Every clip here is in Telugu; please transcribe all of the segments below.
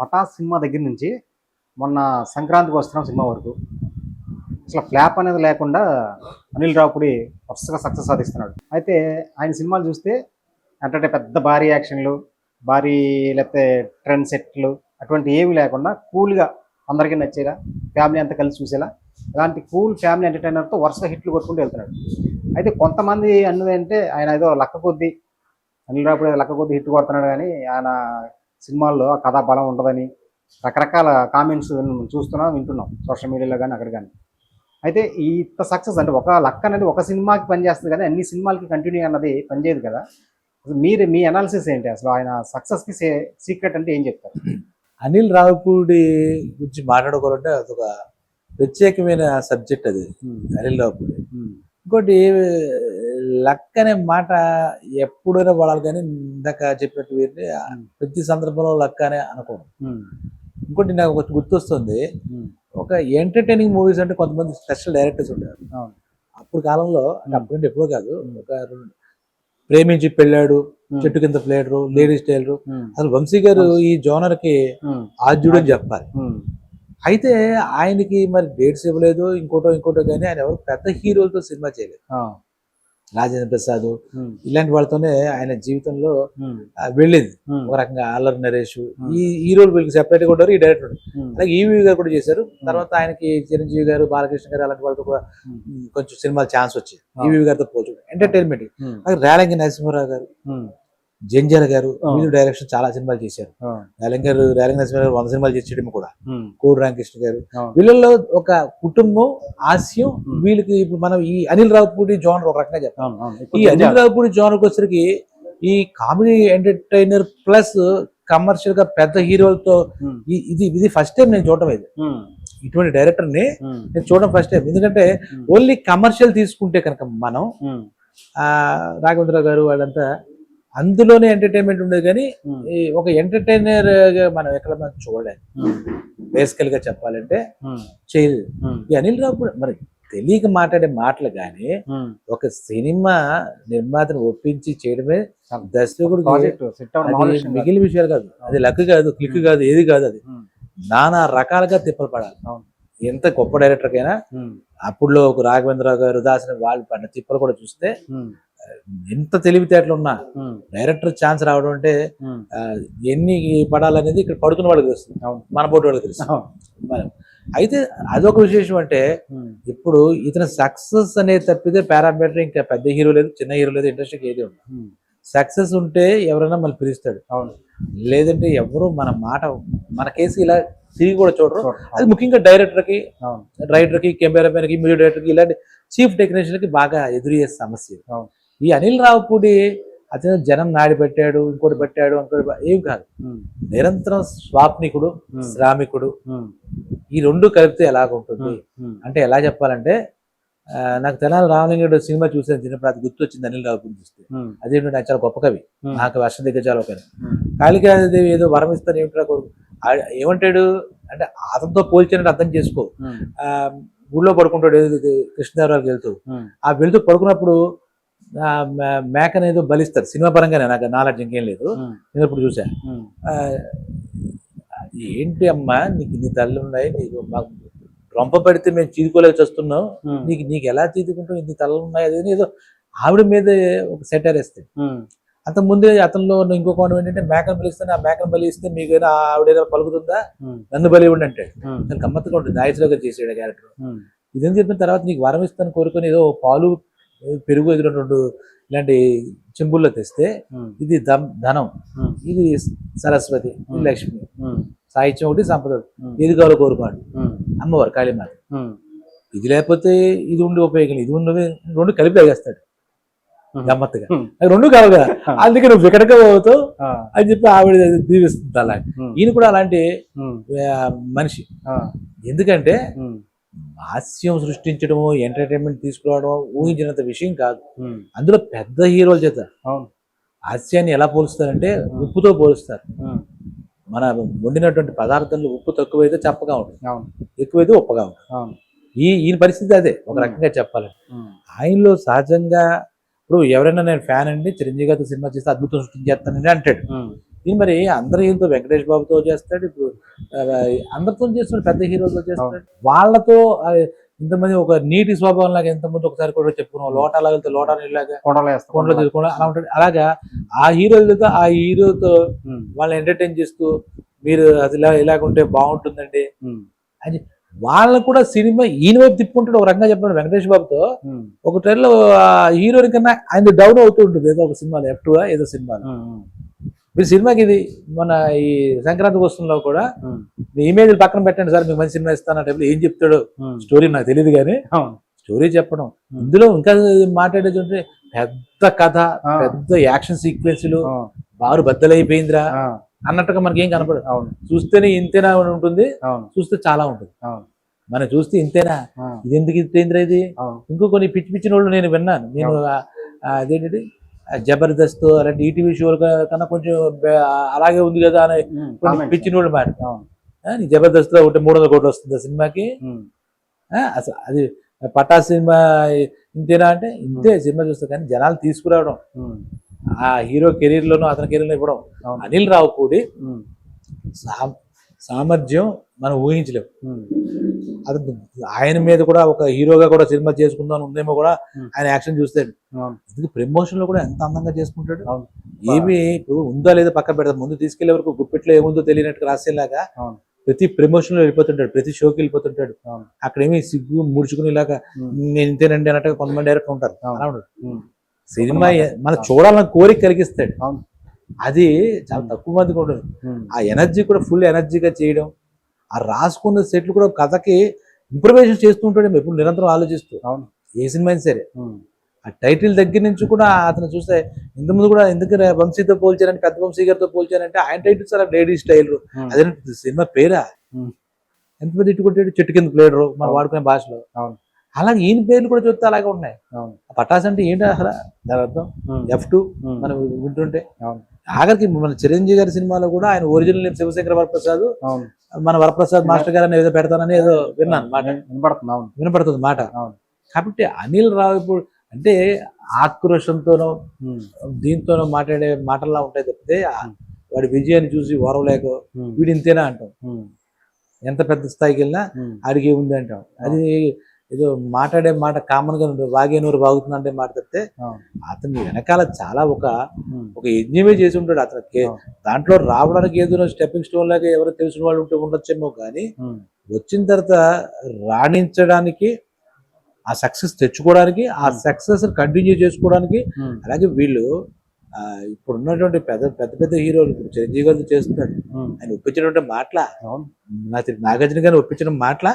పటాస్ సినిమా దగ్గర నుంచి మొన్న సంక్రాంతికి వస్తున్నాం సినిమా వరకు అసలు ఫ్లాప్ అనేది లేకుండా అనిల్ రావుపుడి వరుసగా సక్సెస్ సాధిస్తున్నాడు. అయితే ఆయన సినిమాలు చూస్తే అంటే పెద్ద భారీ యాక్షన్లు భారీ లేకపోతే ట్రెండ్ సెట్లు అటువంటి ఏమి లేకుండా కూల్గా అందరికీ నచ్చేలా ఫ్యామిలీ అంతా కలిసి చూసేలా ఇలాంటి కూల్ ఫ్యామిలీ ఎంటర్టైనర్తో వరుస హిట్లు కొట్టుకుంటూ వెళ్తున్నాడు. అయితే కొంతమంది అన్నది అంటే ఆయన ఏదో లక్క కొద్దీ అనిల్ రాపుడు లక్క కొద్దీ హిట్ కొడుతున్నాడు కానీ ఆయన సినిమాల్లో ఆ కథా బలం ఉండదని రకరకాల కామెంట్స్ చూస్తున్నాం వింటున్నాం సోషల్ మీడియాలో కానీ అక్కడ కానీ అయితే ఈ ఇంత సక్సెస్ అంటే ఒక లక్ అనేది ఒక సినిమాకి పనిచేస్తుంది కానీ అన్ని సినిమాలకి కంటిన్యూ అన్నది పనిచేయదు కదా. మీరు మీ అనాలిసిస్ ఏంటి? అసలు ఆయన సక్సెస్కి సీక్రెట్ అంటే ఏం చెప్తారు? అనిల్ రావుపూడి గురించి మాట్లాడుకోవాలంటే అదొక ప్రత్యేకమైన సబ్జెక్ట్ అది అనిల్ రావుపూడి. ఇంకోటి లక్ అనే మాట ఎప్పుడైనా వాడాలి కానీ ఇందాక చెప్పినట్టు వీరిని ప్రతి సందర్భంలో లక్ అనే అనుకోను ఇంకోటి నాకు గుర్తొస్తుంది. ఒక ఎంటర్టైనింగ్ మూవీస్ అంటే కొంతమంది స్పెషల్ డైరెక్టర్స్ ఉంటారు. అప్పుడు కాలంలో అప్పుడంటే ఎప్పుడో కాదు ఒక ప్రేమించి పెళ్ళాడు చెట్టు కింద ప్లేడరు లేడీస్ టైలరు. అసలు వంశీ గారు ఈ జోనర్కి ఆద్యుడు అని చెప్పాలి. అయితే ఆయనకి మరి డేట్స్ ఇవ్వలేదు ఇంకోటో ఇంకోటో కానీ ఆయన ఎవరు పెద్ద హీరోలతో సినిమా చేయలేదు. రాజేంద్ర ప్రసాద్ ఇలాంటి వాళ్ళతోనే ఆయన జీవితంలో వెళ్ళేది. ఒక రకంగా ఆల్లర్ నరేష్ ఈ హీరోలు వీళ్ళకి సెపరేట్గా ఉంటారు ఈ డైరెక్టర్ అలాగే ఈవీ గారు కూడా చేశారు. తర్వాత ఆయనకి చిరంజీవి గారు బాలకృష్ణ గారు అలాంటి వాళ్ళతో కూడా కొంచెం సినిమాలు ఛాన్స్ వచ్చాయి. ఈవీ గారితో పోల్చు ఎంటర్టైన్మెంట్ అలాగే రేలంగి నరసింహారావు గారు. జంజాల గారు. వీళ్ళు డైరెక్షన్ చాలా సినిమాలు చేశారు. రేలంగి గారు రేలంగి గారు వంద సినిమాలు చేసేయడం కూడా. కోడి రామకృష్ణ గారు. వీళ్ళల్లో ఒక కుటుంబం హాస్యం. వీళ్ళకి ఇప్పుడు మనం ఈ అనిల్ రావుపూడి జోనర్ ఒక రకంగా అవును ఈ అనిల్ రావుపూడి జోనర్కి వచ్చరికి ఈ కామెడీ ఎంటర్టైనర్ ప్లస్ కమర్షియల్గా పెద్ద హీరోలతో ఇది ఇది ఫస్ట్ టైం నేను చూడటం ఇది. ఇటువంటి డైరెక్టర్ని నేను చూడడం ఫస్ట్ టైం ఎందుకంటే ఓన్లీ కమర్షియల్ తీసుకుంటే కనుక మనం రాఘవేంద్రరావు గారు వాళ్ళంతా అందులోనే ఎంటర్టైన్మెంట్ ఉండేది కానీ ఒక ఎంటర్టైనర్గా మనం ఎక్కడ మనం చూడలేదు బేసికల్గా చెప్పాలంటే చేయలేదు. ఈ అనిల్ రావు మరి తెలియక మాట్లాడే మాటలు కానీ. ఒక సినిమా నిర్మాతను ఒప్పించి చేయడమే కాదు. మిగిలిన విషయాలు కాదు. అది లక్ కాదు క్లిక్ కాదు ఏది కాదు అది. నానా రకాలుగా తిప్పలు పడాలి. ఎంత గొప్ప డైరెక్టర్ కైనా అప్పుడులో ఒక రాఘవేంద్రరావు గారు దాసిన వాళ్ళు పడిన తిప్పలు కూడా చూస్తే ఎంత తెలివితేటలు ఉన్నా డైరెక్టర్ ఛాన్స్ రావడం అంటే ఎన్ని పడాలనేది ఇక్కడ పడుతున్న వాళ్ళకి తెలుస్తుంది. మన బోటి వాళ్ళకి. మనం- అయితే అదొక విశేషం అంటే ఇప్పుడు ఇతను సక్సెస్ అనేది తప్పితే పారామీటర్ ఇంకా పెద్ద హీరో లేదు చిన్న హీరో లేదు ఇండస్ట్రీకి ఏది ఉండదు. సక్సెస్ ఉంటే ఎవరైనా మళ్ళీ పిలుస్తాడు అవును. లేదంటే ఎవరు మన మాట మన కేసు ఇలా తిరిగి కూడా చూడరు. చూడు. అది ముఖ్యంగా డైరెక్టర్కి అవును. రైటర్కి కెమెరామెన్కి మ్యూజిక్ డైరెక్టర్కి ఇలాంటి చీఫ్ టెక్నీషియన్కి బాగా ఎదురయ్యే సమస్య అవును. ఈ అనిల్ రావుపూడి అతను జనం నాడి పెట్టాడు ఇంకోటి పెట్టాడు ఇంకోటి ఏం కాదు. నిరంతరం స్వాప్నికుడు శ్రామికుడు. ఈ రెండు కలిపితే ఎలాగుంటుంది? అంటే ఎలా చెప్పాలంటే నాకు తెనాలి రామలింగడు సినిమా చూసాను చిన్నప్పుడు అది గుర్తొచ్చింది అనిల్ రావుపూడి చూస్తే. అదేంటంటే చాలా గొప్ప కవి. నాకు వర్ష దిగ్గజాలు ఒక కాళికాదేవి ఏదో వరం ఇస్తాను ఆ- ఏమంటాడు? అంటే అతనితో పోల్చినట్టు అర్థం చేసుకో. ఊళ్ళో పడుకుంటాడు కృష్ణదేవరాయలకు వెళ్తూ. ఆ వెళ్తూ పడుకున్నప్పుడు మేకని ఏదో బలిస్తారు. సినిమా పరంగానే నాకు నాలెడ్జ్ ఇంకేం లేదు. నేను ఇప్పుడు చూసా? ఏంటి అమ్మా నీకు ఇన్ని తల్లు ఉన్నాయి నీకు మాకు రొంప పడితే మేము చీదుకోలేక చేస్తున్నాం. ఉమ్, నీకు నీకు ఎలా చీదుకుంటావు? ఇన్ని తలలు ఉన్నాయి అది ఏదో ఆవిడ మీద ఒక సెటర్ వేస్తాయి ఉమ్, అంత ముందే అతనిలో ఉన్న ఇంకో కోణం ఏంటంటే మేకను బలిస్తాను ఆ మేకను బలి ఇస్తే మీకు ఏదో ఆవిడ పలుకుతుందా? నన్ను బలి ఇవ్వండి అంటాడు. దానికి గమ్మత్తుగా ఉంటుంది. నాయకులు గారు చేసాడు క్యారెక్టర్. ఇదేం చెప్పిన తర్వాత నీకు వరం ఇస్తాను కోరుకొని ఏదో పాలు పెరుగు రెండు ఇలాంటి చెంబుల్లో తెస్తే ఇది ధనం. ఇది సరస్వతి ఇది లక్ష్మి. సాహిత్యం ఒకటి సంపద ఏది కావాలో కోరుకోండి. అమ్మవారు కాళీమాత. ఇది లేకపోతే ఇది ఉండి ఉపయోగం ఇది ఉండి రెండు కలిపి తాగేస్తాడు. గమ్మత్తుగా. రెండు కావాలి కదా. అందుకే నువ్వు వికటగా అవుతావు ఆ, అని చెప్పి ఆవిడ దీవిస్తుంది అలా ఈయన కూడా అలాంటి మనిషి. ఎందుకంటే హాస్యం సృష్టించడము ఎంటర్టైన్మెంట్ తీసుకురావడం ఊహించినంత విషయం కాదు. అందులో పెద్ద హీరోల చేత అవును. హాస్యాన్ని ఎలా పోలుస్తారంటే ఉప్పుతో పోలుస్తారు. మన వండినటువంటి పదార్థంలో ఉప్పు తక్కువైతే చప్పగా ఉంటుంది. అవును. ఎక్కువైతే ఉప్పగా ఉంటుంది. ఈ ఈయన పరిస్థితి అదే ఒక రకంగా చెప్పాలంటే. ఆయనలో సహజంగా ఇప్పుడు ఎవరైనా నేను ఫ్యాన్ అండి చిరంజీవి గారితో సినిమా చేస్తే అద్భుతం సృష్టించేస్తానని అంటాడు. ఇది మరి అందరు ఈయనతో వెంకటేష్ బాబుతో చేస్తాడు ఇప్పుడు అందరితో చేస్తాడు పెద్ద హీరోతో చేస్తాడు వాళ్ళతో ఇంతమంది ఒక నీటి స్వభావం లాగా ఎంతమంది ఒకసారి కూడా చెప్పుకున్నాం. లోటా లాగా వెళ్తే లోటా నీళ్ళలాగా కొండలు తీసుకోవడం అలా ఉంటుంది. అలాగా ఆ హీరోలతో ఆ హీరోతో వాళ్ళని ఎంటర్టైన్ చేస్తూ మీరు అది ఇలా ఇలాగ ఉంటే బాగుంటుందండి. ఉమ్, వాళ్ళని కూడా సినిమా ఈయన వైపు తిప్పుకుంటాడు. ఒక రంగా చెప్పాడు వెంకటేష్ బాబుతో ఒక ట్రైన్లో ఆ హీరోని కన్నా ఆయన డౌన్ అవుతూ ఉంటుంది. ఏదో ఒక సినిమాలో ఎఫ్ టూ ఏదో సినిమాలో. ఉమ్, మీరు సినిమాకి ఇది మన ఈ సంక్రాంతి వస్తుంలో కూడా మీ ఇమేజ్ పక్కన పెట్టండి సార్ మీకు మంచి సినిమా ఇస్తాను అంటే ఏం చెప్తాడు. స్టోరీ నాకు తెలియదు కానీ స్టోరీ చెప్పడం. ఇందులో ఇంకా మాట్లాడేది ఉంటే పెద్ద కథ. పెద్ద యాక్షన్ సీక్వెన్స్లు బారు బద్దలైపోయిందిరా అన్నట్టుగా మనకి ఏం కనపడదు. అవును. చూస్తేనే ఇంతేనా ఉంటుంది చూస్తే చాలా ఉంటుంది. మనం చూస్తే ఇంతేనా? ఇది ఎందుకు ఇంతేంద్రా ఇది? ఇంకో కొన్ని పిచ్చి పిచ్చిన వాళ్ళు నేను విన్నాను. నేను ఆ జబర్దస్త్ అలాంటి ఈటీవీ షోలు కన్నా కొంచెం అలాగే ఉంది కదా అని. పిచ్చిన వాళ్ళు మాట. జబర్దస్త్లో ఒకటి మూడు వందల కోట్లు వస్తుంది సినిమాకి? అసలు అది పటా సినిమా ఇంతేనా అంటే? ఇంతే సినిమా చూస్తే కానీ జనాలు తీసుకురావడం. ఆ హీరో కెరీర్ లోనూ అతని కెరీర్లో ఇవ్వడం అనిల్ రావు కూడి సామర్థ్యం మనం ఊహించలేము. అది ఆయన మీద కూడా ఒక హీరోగా కూడా సినిమా చేసుకుందాం ఉందేమో కూడా. ఆయన యాక్షన్ చూస్తే ఎందుకు ప్రమోషన్లో కూడా ఎంత అందంగా చేసుకుంటాడు? ఏమి ఇప్పుడు ఉందా లేదా పక్క పెడతాం ముందు తీసుకెళ్ళే వరకు గుప్పెట్లో ఏముందో తెలియనట్టు రాసేలాగా ప్రతి ప్రమోషన్లో వెళ్ళిపోతుంటాడు ప్రతి షోకి వెళ్ళిపోతుంటాడు. అక్కడ ఏమి సిగ్గు ముడుచుకునేలాగా నేను ఇంతేనండి అన్నట్టుగా కొంతమంది డైరెక్టర్ ఉంటారు. సినిమా. మనం చూడాలని కోరిక కలిగిస్తాడు. అవును. అది చాలా తక్కువ మందికి ఉండదు. ఉమ్, ఆ ఎనర్జీ కూడా ఫుల్ ఎనర్జీగా చేయడం ఆ రాసుకున్న సెట్లు కూడా కథకి ఇంప్రూవైజేషన్ చేస్తూ ఉంటాడు ఎప్పుడు నిరంతరం ఆలోచిస్తూ. అవును. ఏ సినిమా అయినా సరే. ఆ టైటిల్ దగ్గర నుంచి కూడా అతను చూస్తే ఇంతకుముందు కూడా ఎందుకు వంశీతో పోల్చారంటే పెద్ద వంశీ గారితో పోల్చారంటే ఆయన టైటిల్స్ అలా లేడీ స్టైల్. అదే సినిమా పేరా. ఎంత పెద్ద ఇట్టుకుంటాడు చెట్టు కింద ప్లేడరు మనం. వాడుకునే భాషలో. అవును. అలాగే ఈయన పేర్లు కూడా చూస్తే అలాగే ఉన్నాయి. పటాస్ అంటే ఏంటి అసలు? దాని అర్థం? ఎఫ్ టూ మనం వింటుంటే. అవును. ఆఖరికి మన చిరంజీవి గారి సినిమాలో కూడా ఆయన ఒరిజినల్ నేమ్ శివశంకర వరప్రసాద్. మన వరప్రసాద్ మాస్టర్ గారు ఏదో పెడతానని ఏదో విన్నాను మాట. వినపడుతుంది అవును. వినపడుతుంది మాట. అవును. కాబట్టి అనిల్ రావు ఇప్పుడు అంటే ఆక్రోషంతోనో దీంతోనో మాట్లాడే మాటల్లా ఉంటాయి తప్పితే వాడి విజయాన్ని చూసి ఓరవలేక ఉమ్, వీడు ఇంతేనా అంటాం. ఎంత పెద్ద స్థాయికి వెళ్ళినా ఆడికి ఉంది అంటాం. అది ఏదో మాట్లాడే మాట కామన్గా ఉంటుంది వాగే నూరు బాగుతుంది అంటే మాట తప్పితే అతని వెనకాల చాలా ఒక ఒక యజ్ఞమే చేసి ఉంటాడు అతనికి. దాంట్లో రావడానికి ఏదో స్టెప్పింగ్ స్టోన్ లాగా ఎవరో తెలిసిన వాళ్ళు ఉంటే ఉండొచ్చేమో కానీ వచ్చిన తర్వాత రాణించడానికి ఆ సక్సెస్ తెచ్చుకోవడానికి ఆ సక్సెస్ కంటిన్యూ చేసుకోవడానికి అలాగే వీళ్ళు ఇప్పుడు ఉన్నటువంటి పెద్ద పెద్ద పెద్ద హీరోలు ఇప్పుడు చిరంజీవి గారు చేస్తున్నాడు. ఆయన ఒప్పించినటువంటి మాటల? నాగార్జున గారిని ఒప్పించిన మాటల.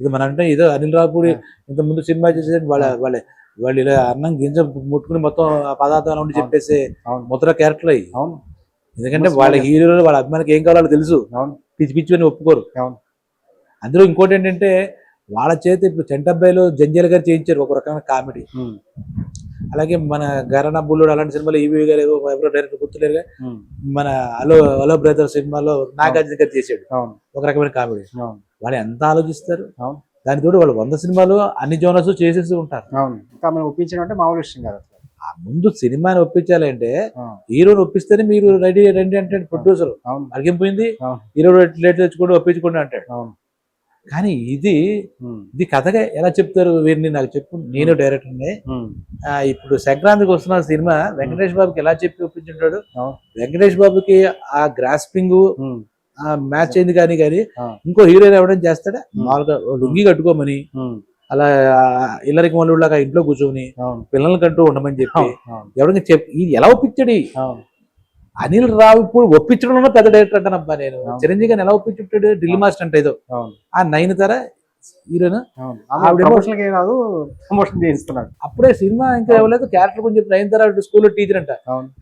ఇది మన అంటే ఏదో అనిల్ రావుపూడి ఇంత ముందు సినిమా చేసే వాళ్ళ వాళ్ళ వాళ్ళు ఇలా అన్నం గింజ ముట్టుకుని మొత్తం ఆ పదార్థాలు ఉండి చెప్పేసి ముద్ర క్యారెక్టర్ అయ్యి అవును. ఎందుకంటే వాళ్ళ హీరోలు వాళ్ళ అభిమానికి ఏం కావాలో తెలుసు. పిచ్చి పిచ్చి అని ఒప్పుకోరు. అవును. అందులో ఇంకోటి ఏంటంటే వాళ్ళ చేతి ఇప్పుడు చెంటబ్బాయిలో జంజల్ గారు చేయించారు ఒక రకమైన కామెడీ. అలాగే మన గరణ బుల్లుడు అలాంటి సినిమాలు ఈవీ గారు ఎవరో డైరెక్టర్ గుర్తులేరుగా మన అలో అలో బ్రదర్ సినిమాలో నాగార్జున గారు చేశాడు. అవును. ఒక రకమైన కామెడీ. అవును. వాళ్ళు ఎంత ఆలోచిస్తారు? అవును. దాని తోడు వాళ్ళు వంద సినిమాలు అన్ని జోనర్స్ చేసేసి ఉంటారు. అవును. ఇంకా మనం ఒప్పించడం అంటే మామూలు విషయం కాదు ఆ ముందు సినిమాని ఒప్పించాలంటే ఆ, హీరోని ఒప్పిస్తేనే మీరు రెడీ రెడీ అంటే ప్రొడ్యూసర్. అవును. అడిగిపోయింది అవును. హీరో లేట్ తెచ్చుకోండి ఒప్పించుకోండి అంటాడు. అవును. కానీ ఇది ఇది కథగా ఎలా చెప్తారు వీరిని నాకు చెప్పు. నేను డైరెక్టర్ని ఇప్పుడు సంక్రాంతికి వస్తున్న సినిమా వెంకటేష్ బాబుకి ఎలా చెప్పి ఒప్పించుంటాడు? వెంకటేష్ బాబుకి ఆ గ్రాస్పింగ్ మ్యాచ్ అయింది కానీ కానీ ఇంకో హీరోయిన్ ఎవరైనా చేస్తాడా? మామూలుగా లుంగి కట్టుకోమని అలా ఇల్లరికి వాళ్ళలాగా ఇంట్లో కూర్చొని అవును. పిల్లలకంటూ ఉండమని చెప్పి ఎవరికి చెప్ ఇది ఎలా ఒప్పించాడు అనిల్ రావు ఇప్పుడు ఒప్పించడంలో పెద్ద డైరెక్టర్ అంటానబ్బా నేను. చిరంజీవి గారిని ఎలా ఒప్పించుంటాడు? ఢిల్లీ మాస్టర్ అంటే ఏదో. ఆ నయనతార హీరోయిన్ రాదు ప్రమోషన్ చేయిస్తున్నాడు. అప్పుడే సినిమా ఇంకా ఇవ్వలేదు క్యారెక్టర్ కొంచెం నయనతార స్కూల్లో టీచర్ అంట.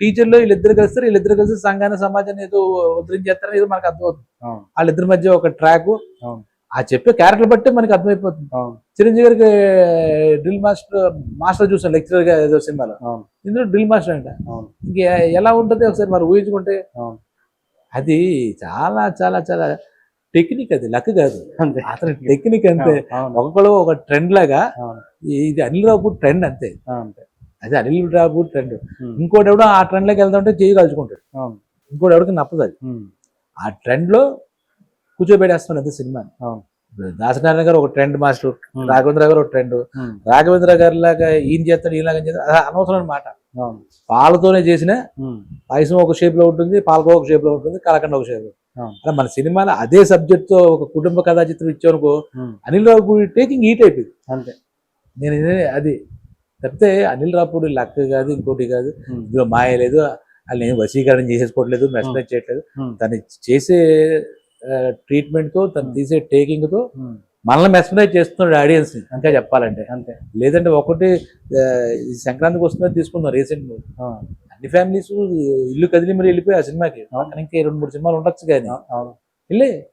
టీచర్లో వీళ్ళిద్దరు కలిస్తారు వీళ్ళిద్దరు కలిసి సంఘాన్ని సమాజాన్ని ఏదో ఉద్ధరించేస్తారని ఏదో మనకు అర్థమవుతుంది. వాళ్ళిద్దరి మధ్య ఒక ట్రాక్ ఆ చెప్పే క్యారెక్టర్ బట్టే మనకి అర్థమైపోతుంది. చిరంజీవి గారికి డ్రిల్ మాస్టర్ మాస్టర్ చూసాను లెక్చరర్గా ఏదో సినిమాలో. ఇందులో డ్రిల్ మాస్టర్ అంట. ఇంక ఎలా ఉంటుంది ఒకసారి మరి ఊహించుకుంటే? అది చాలా చాలా చాలా టెక్నిక్ అది లక్ కాదు. అంతే. అతని టెక్నిక్ అంతే. ఒక్కొక్కరు ఒక ట్రెండ్ లాగా ఇది అనిల్ రావు ట్రెండ్ అంతే. అది అనిల్ రావు ట్రెండ్ ఇంకోటి ఎవడో ఆ ట్రెండ్లోకి వెళ్తా ఉంటే చేయి కలుచుకుంటాడు ఇంకోటి ఎవరికి నప్పదు అది. ఆ ట్రెండ్లో కూర్చోబెట్టేస్తున్నాడు అంతే సినిమా. అవును. దాసనారాయణ గారు ఒక ట్రెండ్ మాస్టర్ రాఘవేంద్ర గారు ఒక ట్రెండ్ రాఘవేంద్ర గారి లాగా ఈయన చేస్తాడు ఈయనలాగా చేస్తాడు అది అనవసరమైన మాట. అవును. పాలతోనే చేసిన పాయసం ఒక షేప్లో ఉంటుంది పాలకో ఒక షేప్లో ఉంటుంది కలకండ ఒక షేప్లో. అలా మన సినిమాలో అదే సబ్జెక్ట్తో ఒక కుటుంబ కథా చిత్రం ఇచ్చానుకో అనిల్ రావుపూడి టేకింగ్ టైప్ ఇది అంతే. నేను అది తప్పితే అనిల్ రావుపూడి లక్ కాదు ఇంకోటి కాదు. ఇందులో మాయ లేదు వాళ్ళు నేను వశీకరణ చేసేసుకోవట్లేదు మెస్మరైజ్ చేయట్లేదు. తను చేసే ట్రీట్మెంట్తో తను. తీసే టేకింగ్తో ఉమ్, మనల్ని మెస్మరైజ్ చేస్తున్నాడు ఆడియన్స్ని ఇంకా చెప్పాలంటే. అంతే. లేదంటే ఒకటి సంక్రాంతికి వస్తుందని తీసుకున్నాం రీసెంట్ ఆ, అన్ని ఫ్యామిలీస్ ఇల్లు కదిలి మరి వెళ్ళిపోయి ఆ సినిమాకి? ఇంకా రెండు మూడు సినిమాలు ఉండొచ్చు కానీ వెళ్ళి?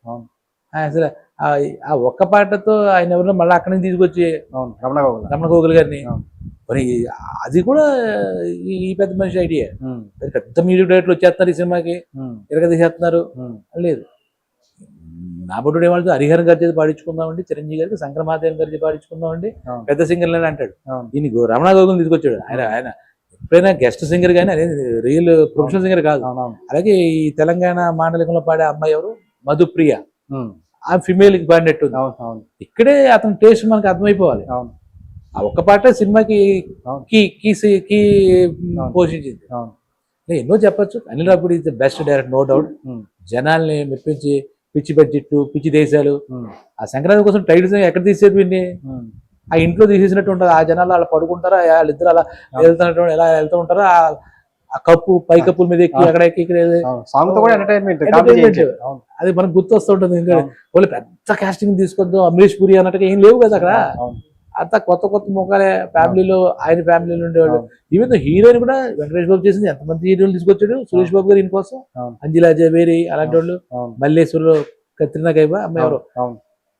అసలు ఆ- ఒక్క పాటతో ఆయన ఎవరైనా మళ్ళీ అక్కడి నుంచి తీసుకొచ్చి రమణ గోగుల రమణ గోగుల్ గారిని. మరి అది కూడా ఈ ఈ పెద్ద మనిషి ఐడియా. పెద్ద మ్యూజిక్ డైరెక్టర్లు వచ్చేస్తున్నారు ఈ సినిమాకి. ఉమ్, లేదు. నా బొడ్డు ఏమంటే హరిహరన్ గారి చేతి పాడించుకుందామండి చిరంజీవి గారికి శంకరమాదేవి గారి చేతి పాడించుకుందామండి. పెద్ద సింగర్ అని అంటాడు గో- రమణ గోగుల్ తీసుకొచ్చాడు. ఆయన ఆయన ఎప్పుడైనా గెస్ట్ సింగర్ కానీ అదే రియల్ ప్రొఫెషనల్ సింగర్ కాదు. అలాగే ఈ తెలంగాణ మాండలికంలో పాడే అమ్మాయి ఎవరు? మధుప్రియ. ఆ ఫిమేల్కి పాడినట్టు ఇక్కడే అతని టేస్ట్ మనకు అర్థమైపోవాలి. అవును. ఆ ఒక్క పాటే సినిమాకి. కీ కీ కీ. పోషించింది. ఎన్నో చెప్పొచ్చు. Anil Ravipudi is the best director no doubt జనాల్ని మెప్పించి పిచ్చి బడ్జెట్ పిచ్చి దేశాలు. ఆ సంక్రాంతి కోసం టైటిల్స్ ఎక్కడ తీసేది వీడిని? ఆ ఇంట్లో తీసేసినట్టు ఉంటుంది. ఆ జనాలు అలా పడుకుంటారా? వాళ్ళిద్దరు అలా వెళ్తున్నట్టు ఎలా వెళ్తూ ఉంటారా? ఆ- కప్పు పై కప్పుల మీద ఎక్కి. అక్కడ ఎక్కి సాంగ్తో కూడా ఎంటర్టైన్మెంట్ అది మనకు గుర్తు వస్తుంటుంది ఇంకా. అవును. వాళ్ళు పెద్ద కాస్టింగ్ తీసుకొద్దు అమరీష్ పురి అన్నట్టుగా ఏం లేవు కదా అక్కడ. అంతా కొత్త కొత్త ముఖాలే. ఫ్యామిలీలో ఆయన ఫ్యామిలీలో ఉండేవాళ్ళు. ఈవెన్ హీరోయిన్ కూడా వెంకటేష్ బాబు చేసింది. ఎంతమంది హీరోలు తీసుకొచ్చాడు సురేష్ బాబు గారు ఈయన కోసం. అవును. అంజిలా జవేరి అలాంటి వాళ్ళు. అవును. మల్లేశ్వరు కత్రినా కైబా అమ్మాయి ఎవరు?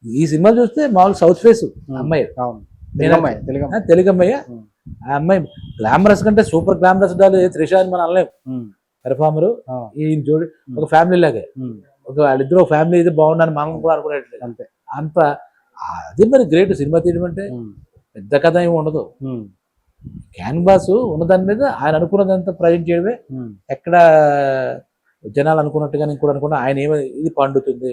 ఈ సినిమా చూస్తే మామూలు సౌత్ ఫేస్ అమ్మాయి. అవును. తెలుగు అమ్మాయి తెలుగు ఆ, అమ్మాయి. గ్లామరస్ కంటే సూపర్ గ్లామరస్ డాలు త్రిష అని మనం అనలేం ఉమ్, పెర్ఫార్మర్. ఆ, ఈ జోడి ఒక ఫ్యామిలీ లాగే. ఒక వాళ్ళిద్దరు ఫ్యామిలీ అయితే బాగుండని మనం కూడా అనుకునేట్లేదు అంతే. అంత అది మరి గ్రేట్ సినిమా తీయడం అంటే పెద్ద కథ ఏమి ఉండదు. క్యాన్వాస్ ఉన్న దాని మీద ఆయన అనుకున్నదంతా ప్రజెంట్ చేయడమే. ఎక్కడ జనాలు అనుకున్నట్టుగా నేను కూడా అనుకున్నా ఆయన ఏమో ఇది పండుతుంది.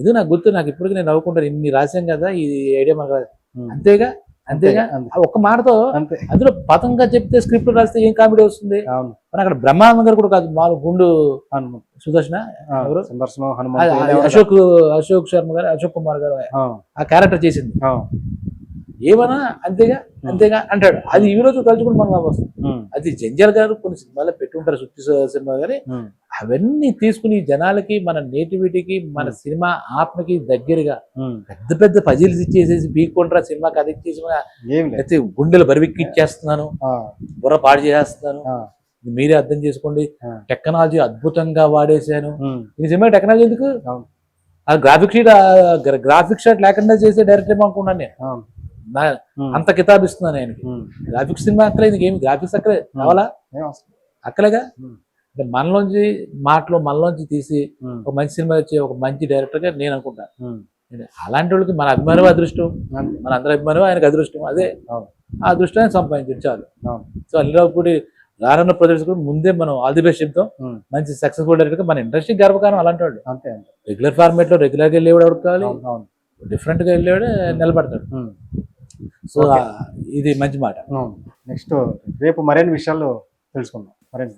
ఇది నాకు గుర్తు నాకు ఇప్పటికీ నేను నవ్వుకుంటాను. ఇన్ని రాశాం కదా ఈ ఐడియా మనకు. అంతేగా? అంతేగా? ఒక్క మాటతో అందులో పతంగా చెప్తే స్క్రిప్ట్ రాస్తే ఏం కామెడీ వస్తుంది? మరి అక్కడ బ్రహ్మానందం గారు కూడా కాదు మాలు గుండు సుదర్శన. అశోక్ అశోక్ శర్మ గారు అశోక్ కుమార్ గారు ఆ, క్యారెక్టర్ చేసింది. ఏమన్నా అంతేగా అంతేగా అంటాడు. అది ఈ రోజు తలుచుకుని మనకు వస్తుంది. అది జంజాల్ గారు కొన్ని సినిమాలో పెట్టుంటారు సుత్తి సినిమా కానీ అవన్నీ తీసుకుని జనాలకి మన నేటివిటీకి మన సినిమా ఆత్మకి దగ్గరగా. పెద్ద పెద్ద పజిల్స్ ఇచ్చేసేసి పీక్కుంటారా సినిమా కథ ఇచ్చేసి మన అయితే గుండెలు బరివిక్కి ఇచ్చేస్తున్నాను ఆ, బుర్ర పాడు చేసేస్తున్నాను. మీరే అర్థం చేసుకోండి. టెక్నాలజీ అద్భుతంగా వాడేశాను. ఈ సినిమా టెక్నాలజీ ఎందుకు. ఆ గ్రాఫిక్ షీట్ గ్రాఫిక్ షాట్ లేకుండా చేసే డైరెక్టర్ అనుకున్నాను నేను. నా- అంత కితాబ్ ఇస్తున్నాను ఆయనకి. గ్రాఫిక్స్ సినిమా అక్కలేదు ఏమి గ్రాఫిక్స్ అక్కలే? కావాలా. అక్కలేగా. అంటే మనలోంచి మాటలు మనలోంచి తీసి ఒక మంచి సినిమా వచ్చే ఒక మంచి డైరెక్టర్గా నేను నేను అలాంటి వాళ్ళకి మన అభిమానం అదృష్టం. మన అందరి అభిమానం ఆయనకు అదృష్టం. అదే. ఆ అదృష్టాన్ని సంపాదించారు చాలు. సో అల్లిరావుపూడి రానున్న ప్రదర్శకుడు ముందే మనం ఆల్ ది బెస్ట్ చెప్తాం. ఉమ్, మంచి సక్సెస్ఫుల్ డైరెక్టర్ మన ఇండస్ట్రీ గర్వకారం అలాంటి వాళ్ళు రెగ్యులర్ ఫార్మేట్లో రెగ్యులర్గా వెళ్ళేవాడు కావాలి? అవును డిఫరెంట్గా వెళ్ళేవాడు నిలబడతాడు. సో ఇది మంచి మాట. నెక్స్ట్ రేపు మరిన్ని విషయాలు తెలుసుకుందాం. మరిన్ని.